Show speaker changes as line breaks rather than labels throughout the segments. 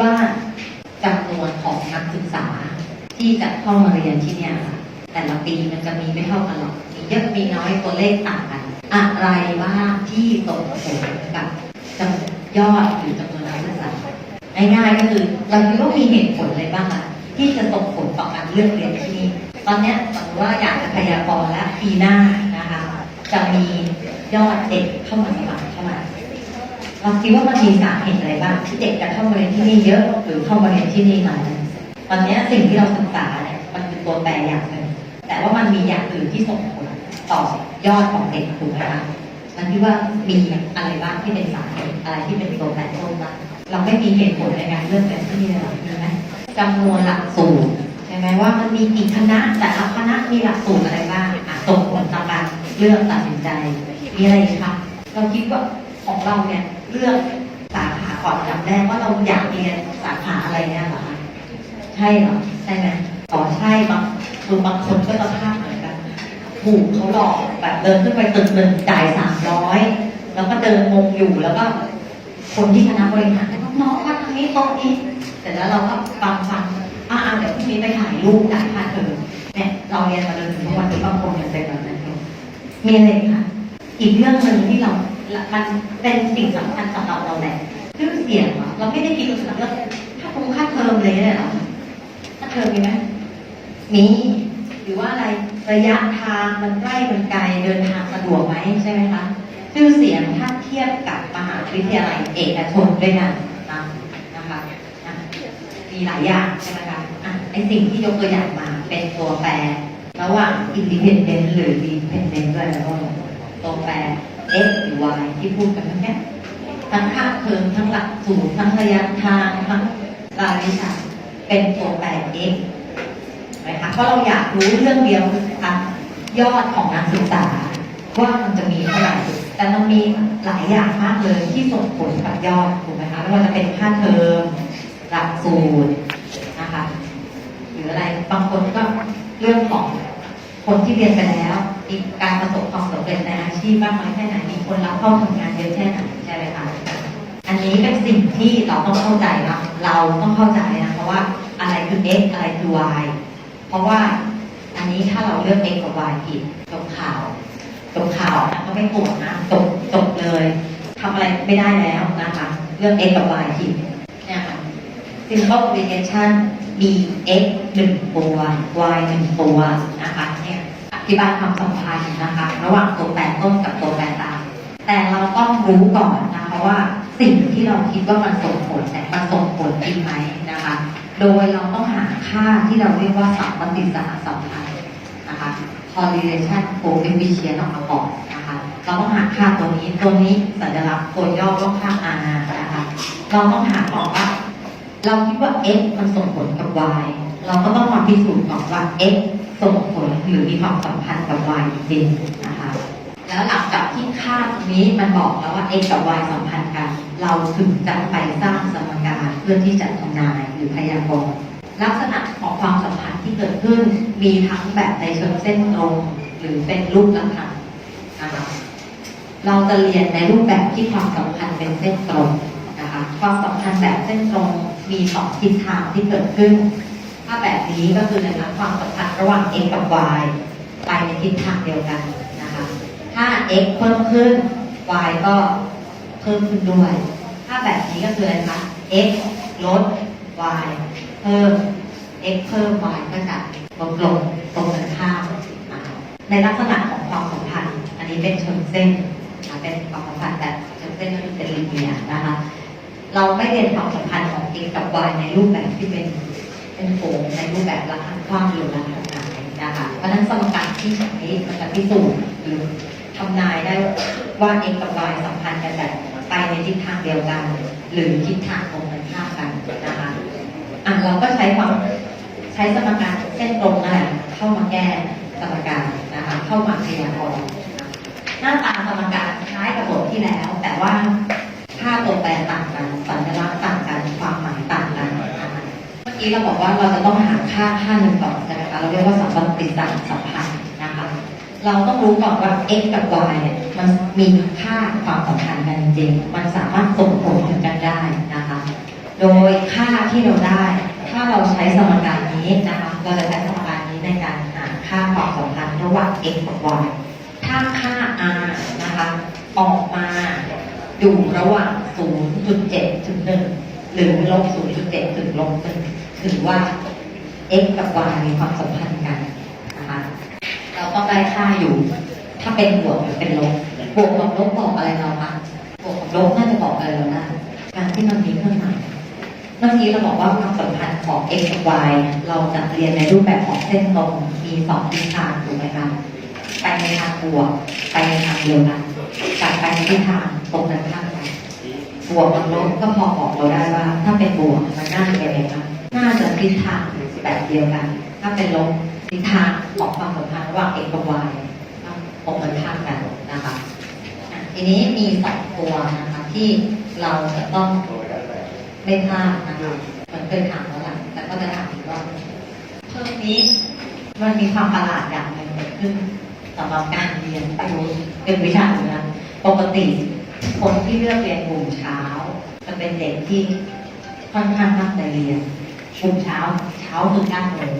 ว่าจำนวนของนักศึกษาที่จะเข้ามาเรียนที่เนี่ยค่ะแต่ละปีมันจะมีไม่เท่ากันหรอกมีเยอะมีน้อยตัวเลขต่างกัน อะไรบ้างที่ส่งผลกับจำยอดหรือจำนวนนักศึกษาง่ายๆก็คือเราคิดว่ามีเหตุผลอะไรบ้างคะที่จะส่งผลต่อการเลือกเรียนที่นี่ตอนนี้สมมติว่าอยากจะพยากรณ์และปีหน้านะคะ จะมียอดเด็กเข้ามาสมัคร เราคิดว่ามันมีสาเหตุอะไรบ้างที่เด็กจะเข้ามาเรียนที่นี่เยอะหรือเข้ามาเรียนที่นี่น้อยตอนนี้สิ่งที่เราศึกษาเนี่ยมันคือตัวแปรอย่างหนึ่งแต่ว่ามันมีอย่างอื่นที่ส่งผลต่อยอดของเด็กถูกไหมคะมันคิดว่ามีอะไรบ้างที่เป็นสาเหตุอะไรที่เป็นตัวแปรโทษบ้างเราไม่มีเหตุผลในการเลือกเรียนที่นี่เลยหรอมีไหมจำนวนหลักสูตรใช่ไหมว่ามันมีกี่คณะแต่ละคณะมีหลักสูตรอะไรบ้างส่งผลต่อการเลือกตัดสินใจมีอะไรคะเราคิดว่าของเราเนี่ย ลือกสาขาก่อนอับแรกว่าเราอยากเรียนสาขาอะไรเนี่ยเหรอคะใช่เหรอใช่ไหมอ๋อใช่บางคือบางคนก็จะพลาดเหมือนกันถูกเขาหลอกแบบเดินขึ้นไปตึกหนึ่งจ่ายสามร้อยแล้วก็เดินงงอยู่แล้วก็ คนที่คณะบริหารก็น้องมาทางนี้โต๊ะนี้เสร็จแล้วเราก็ฟังฟังอ่าเดี๋ยวพรุ่งนี้ไปถ่ายรูปจ่ายค่าเทอมเนี่ยเราเรียนมาจนถึงวันนี้บางคนยังเป็นแบบนั้นอยู่มีอะไรคะอีกเรื่องหนึ่งที่เรา มันเป็นสิ่งสำคัญสำหรับเราแหละชื่อเสียงเหรอเราไม่ได้คิดถึงเรื่องค่าคงค่าเทอมเลยเนี่ยหรอค่าเทอมมีไหมมีหรือว่าอะไรระยะทางมันใกล้มันไกลเดินทางสะดวกไหมใช่ไหมคะชื่อเสียงถ้าเทียบกับมหาวิทยาลัยเอกชนด้วยกันนะนะคะมีหลายอย่างใช่ไหมคะอะไอสิ่งที่ยกตัวอย่างมาเป็นตัวแปรระหว่าง independent หรือ dependent ด้วยแล้วก็ตัวแปร x หรือ y ที่พูดกันเมื่อกี้ทั้งค่าเทอมทั้งหลักสูตรทั้งระยะทางทั้งรายวิชาเป็นตัวแปร x นะคะเพราะเราอยากรู้เรื่องเดียวคือค่ะยอดของนักศึกษา ว่ามันจะมีเท่าไหร่แต่มันมีหลายอย่างมากเลยที่ส่งผลกับยอดถูกไหมคะไม่ว่าจะเป็นค่าเทอมหลักสูตรนะคะหรืออะไรบางคนก็เรื่องของคนที่เรียนไปแล้ว มีการประสบความสำเร็จในอาชีพมากน้อยแค่ไหนมีคนรับเข้าทำงานเยอะแค่ไหนใช่ไหมคะอันนี้เป็นสิ่งที่เราต้องเข้าใจนะเราต้องเข้าใจนะเพราะว่าอะไรคือ x อะไรคือ y เพราะว่าอันนี้ถ้าเราเลือก x กับ y ผิดจบข่าวจบข่าวนะก็ไม่โกรธนะจบจบเลยทำอะไรไม่ได้แล้วนะคะเลือก x กับ y ผิดเนี่ยค่ะ simple application มี x หนึ่งตัว y หนึ่งตัวนะคะ ธิบายความสัมพันธ์นะคะ ระหว่างตัวแปรต้นกับตัวแปรตามแต่เราต้องรู้ก่อนนะคะว่าสิ่งที่เราคิดว่ามันส่งผลแต่มันส่งผลจริงไหมนะคะ โดยเราต้องหาค่าที่เราเรียกว่าสัมปติสหสัมพันธ์นะคะ correlation coefficient ออกมาก่อนนะคะ เราต้องหาค่าตัวนี้ตัวนี้สัญลักษณ์ตัวย่อต้องค่า r นะคะ เราต้องหาก่อนว่าเราคิดว่า x มันส่งผลกับ y เราก็ต้องมาพิสูจน์ก่อนว่า x ส่งผลหรือมีความสัมพันธ์กับ y จริงนะคะ แล้วหลังจากที่ค่าตรงนี้มันบอกแล้วว่า x กับ y สัมพันธ์กัน เราถึงจะไปสร้างสมการเพื่อที่จะทำนายหรือพยากรณ์ลักษณะของความสัมพันธ์ที่เกิดขึ้น มีทั้งแบบในเชิงเส้นตรง หรือเป็นรูปลักษณะนะคะเราจะเรียนในรูปแบบที่ความสัมพันธ์เป็นเส้นตรงนะคะความสัมพันธ์แบบเส้นตรงมีสองทิศทางที่เกิดขึ้น ถ้าแบบนี้ก็คือนะคะความสัมพันธ์ระหว่าง x กับ y ไปในทิศทางเดียวกันนะคะ ถ้า x เพิ่มขึ้น y ก็เพิ่มขึ้นด้วย ถ้าแบบนี้ก็คืออะไรคะ x ลด y เพิ่ม x เพิ่ม y ก็จะลดลงตรงกันข้ามในลักษณะของความสัมพันธ์ อันนี้เป็นเชิงเส้นนะเป็นความสัมพันธ์แบบเชิงเส้นก็คือเป็นลีเนียนะคะ เราไม่เรียนความสัมพันธ์ของ x กับ y ในรูปแบบที่เป็น เป็นโค้งในรูปแบบละหันความหรือละหันหายนะคะเพราะฉะนั้นสมการที่ใช้มันจะพิสูจน์หรือทำนายได้ว่า x กับ y สัมพันธ์กันแบบไปในทิศทางเดียวกัน หรือทิศทางตรงกันข้ามกันนะคะอะเราก็ใช้ความใช้สมการเส้นตรงนั่นแหละเข้ามาแก้สมการนะคะเข้ามาพยากรณ์หน้าตาสมการคล้ายกับบทที่แล้ว แต่ว่าค่าตัว เมื่เราบอกว่าเราจะต้องหาค่าค่าหนึ่งก่อนใช่ไหมคะเราเรียกว่าสัมพันธ์ติดต่างสัมพันธ์นะคะ เราต้องรู้ก่อนว่า x กับ y เนี่ยมันมีค่าความสัมพันธ์กันจริงมันสามารถส่งผลถึงกันได้นะคะ โดยค่าที่เราได้ ถ้าเราใช้สมการนี้นะคะเราจะใช้สมการนี้ในการหาค่าความสัมพันธ์ระหว่าง x กับ y ถ้าค่า r นะคะออกมาอยู่ระหว่าง 0.7ถึง1หรือลบ 0.7ถึงลบ1 ถือว่า x กับ y มีความสัมพันธ์กันนะคะเราต้องได้ค่าอยู่ ถ้าเป็นบวกหรือเป็นลบบวกกับลบบอกอะไรเราคะบวกกับลบน่าจะบอกอะไรเราได้การที่มันมีเครื่องหมายเมื่อกี้เราบอกว่าความสัมพันธ์ของ x กับ y เราจะเรียนในรูปแบบของเส้นตรงมีสองทิศทางถูกไหมคะไปในทางบวกไปในทางเดียวกันกับไปในทิศทางตรงกันข้ามกันบวกกับลบก็พอบอกเราได้ว่า ถ้าเป็นบวกมันน่าจะเป็น ทิศทางแบบเดียวกัน ถ้าเป็นลบทิศทางของความสัมพันธ์ระหว่าง x กับ y ตรงกันข้ามกันนะคะทีนี้มีสองตัวนะคะที่เราจะต้องไม่พลาดนะคะเหมือนเคยถามแล้วแหละแต่ก็จะถามอีกรอบเพิ่มนี้มันมีความประหลาดอย่างหนึ่งเกิดขึ้นสำหรับการเรียนรู้เป็นวิชาหนึ่งนะปกติคนที่เลือกเรียนกลุ่มเช้าจะเป็นเด็กที่ค่อนข้างตั้งใจเรียน กลุ่มเช้า เช้าคือเก้าโมง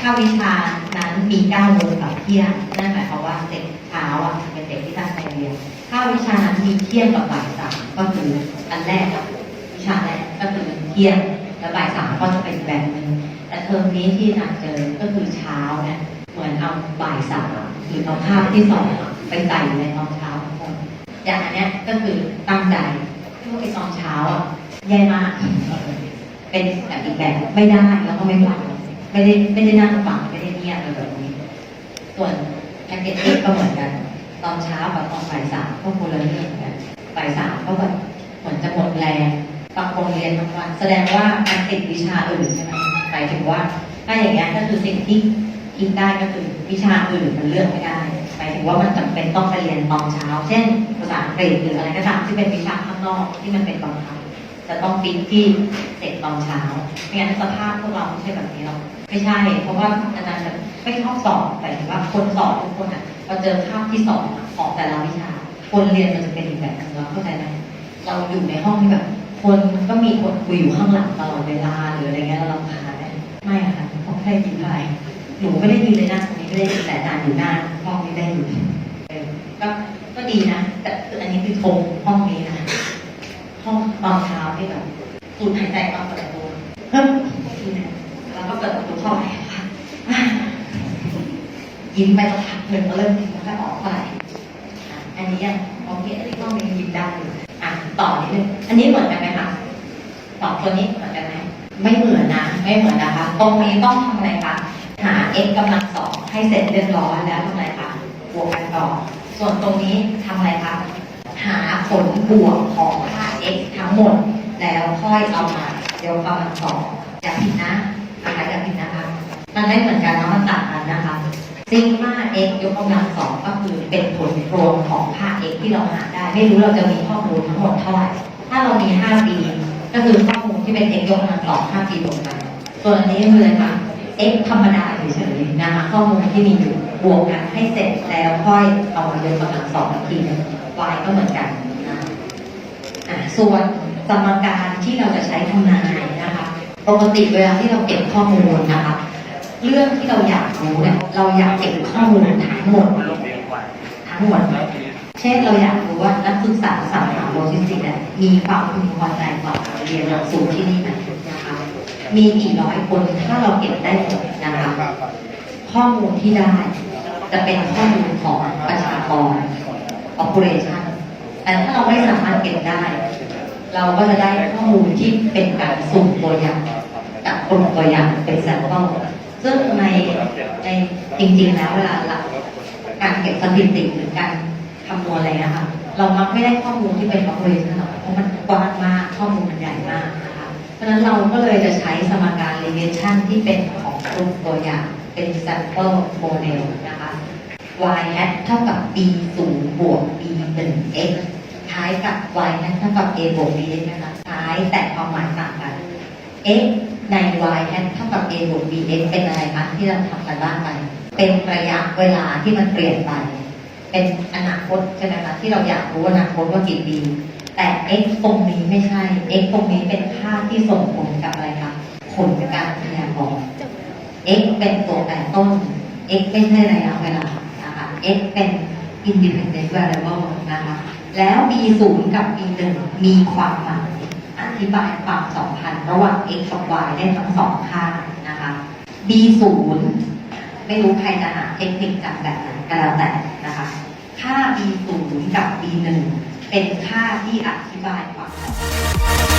ถ้าวิชานั้นมีเก้าโมงกับเที่ยงนั่นหมายความว่าเด็กเช้าอะเป็นเด็กที่ตั้งใจเรียน ถ้าวิชานั้นมีเที่ยงกับบ่ายสามก็คืออันแรกวิชาแรกก็คือเที่ยงและบ่ายสามก็จะเป็นแบบนึงแต่เทอมนี้ที่นางเจอก็คือเช้าเนี่ยเหมือนเอาบ่ายสามหรือเอาภาพที่สองไปใส่ในตอนเช้าทั้งหมดอย่างอันเนี้ยก็คือตั้งใจที่ว่าไปตอนเช้าอะแย่มาก เป็นแบบอีกแบบไม่ได้แล้วก็ไม่ฟังไม่ได้ไม่ได้นั่งฟังไม่ได้เงียบอะไรแบบนี้ ส่วนแพ็กเกจก็เหมือนกัน ตอนเช้ากับตอนบ่ายสามก็คนละเรื่องกันบ่ายสามก็แบบเหมือนจะหมดแรงบางคนเรียนทั้งวัน แสดงว่าการติดวิชาอื่นใช่ไหมหมายถึงว่าถ้าอย่างเงี้ยก็คือสิ่งที่คิดได้ก็คือวิชาอื่นมันเลือกไม่ได้หมายถึงว่ามันจำเป็นต้องไปเรียนตอนเช้า เช่นภาษาอังกฤษหรืออะไรก็ตามที่เป็นวิชาข้างนอกที่มันเป็นบังคับ จะต้องฟิกที่เสร็จตอนเช้าไม่งั้นสภาพพวกเราไม่ใช่แบบนี้หรอกไม่ใช่ เพราะว่าอาจารย์จะไม่ชอบสอบแต่ถึงว่าคนสอบทุกคนอะเราเจอภาพที่สอบของแต่ละวิชา คนเรียนมันจะเป็นอีกแบบหนึงเราเข้าใจไหมเราอยู่ในห้องที่แบบ คนก็มีคนคุยอยู่ข้างหลังตลอดเวลาหรืออะไรเงี้ยเราลำคาญไหมไม่ค่ะเขาแค่ยิ้มไรหนูไม่ได้ยินเลยนะตรงนี้ไม่ได้ยินแต่อาจารย์อยู่หน้าห้องนี้ได้อยู่เออก็ก็ดีนะ แต่อันนี้คือชมห้องนี้นะ ห้องตอนเช้าที่แบบสูดหายใจตอนเปิดประตูเฮ้ยดีนะแล้วก็เปิดประตูเข้าไปค่ะยิ้มไปสักพักหนึ่งก็เริ่มยิ้มแล้วก็ออกไปอันนี้ยังโอเคอันนี้ก็มียิ้มได้อยู่อะต่อนิดนึงอันนี้เหมือนกันไหมคะสองตัวนี้เหมือนกันไหมไม่เหมือนนะไม่เหมือนนะคะ ตรงนี้ต้องทำอะไรคะหา x กำลังสองให้เสร็จเรียบร้อยแล้วทำอะไรคะบวกกันต่อ ส่วนตรงนี้ทำอะไรคะหาผลบวกของค่า x ทั้งหมด แล้วค่อยเอามายกกำลังสองอย่าผิดนะนะคะอย่าผิดนะคะ มันไม่เหมือนกันเนาะมันต่างกันนะคะซิกมา x ยกกำลังสองก็คือเป็นผลรวมของค่า x ที่เราหาได้ ไม่รู้เราจะมีข้อมูลทั้งหมดเท่าไหร่ ถ้าเรามี5ปีก็คือข้อมูลที่เป็น x ยกกำลังสอง5ปีรวมกันส่วนอันนี้คืออะไรคะ x ธรรมดาเฉยๆนะคะข้อมูลที่มีอยู่บวกกันให้เสร็จแล้วค่อยเอามายกกำลังสองอีกทีนึง y ก็เหมือนกัน ส่วนสมการที่เราจะใช้ทำนายนะคะปกติเวลาที่เราเก็บข้อมูลนะคะ เรื่องที่เราอยากรู้เนี่ยเราอยากเก็บข้อมูลทั้งหมดทั้งหมด เช่นเราอยากรู้ว่านักศึกษาสาขาโลจิสติกส์เนี่ยมีความพึงพอใจต่อกาเรียนหลักสูตรที่นี่ไหมนะคะมีกี่ร้อยคนถ้าเราเก็บได้หมดนะคะข้อมูลที่ได้จะเป็นข้อมูลของประชากร operation แต่ถ้าเราไม่สามารถเก็บได้ เราก็จะได้ข้อมูลที่เป็นการสุ่มตัวอย่างจากกลุ่มตัวอย่างเป็นแซมเปิลซึ่งในในจริงๆแล้วเวลาเราการเก็บสถิติหรือการคำนวณอะไรนะคะเรามักไม่ได้ข้อมูลที่เป็น operation หรอกเพราะมันกว้างมากข้อมูลมันใหญ่มากนะคะเพราะฉะนั้นเราก็เลยจะใช้สมการ regression ที่เป็นของกลุ่มตัวอย่างเป็น sample model นะคะ y hat เท่ากับ b ศูนย์บวก b หนึ่ ท้ายกับ y hat เท่ากับ a บวก b x นะคะท้ายแต่ความหมายต่างกัน x ใน y hat เท่ากับ a บวก b x เป็นอะไรคะที่เราทำกันบ้างไป เป็นระยะเวลาที่มันเปลี่ยนไป เป็นอนาคตใช่ไหมคะที่เราอยากรู้อนาคตว่ากี่ปี แต่ x ตรงนี้ไม่ใช่ x ตรงนี้เป็นค่าที่ส่งผลกับอะไรคะผลการพยากรณ์ x เป็นตัวแปรต้น x ไม่ใช่ระยะเวลานะคะ x เป็น independent variable นะคะ แล้ว b 0 กับ b 1 มีความหมายอธิบายความสัมพันธ์ระหว่าง x กับ y ได้ทั้งสองข้างนะคะ b 0 ไม่รู้ใครจะหาเทคนิคจากแบบไหนก็แล้วแต่นะคะ ค่า b 0 กับ b 1 เป็นค่าที่อธิบายความสัมพันธ์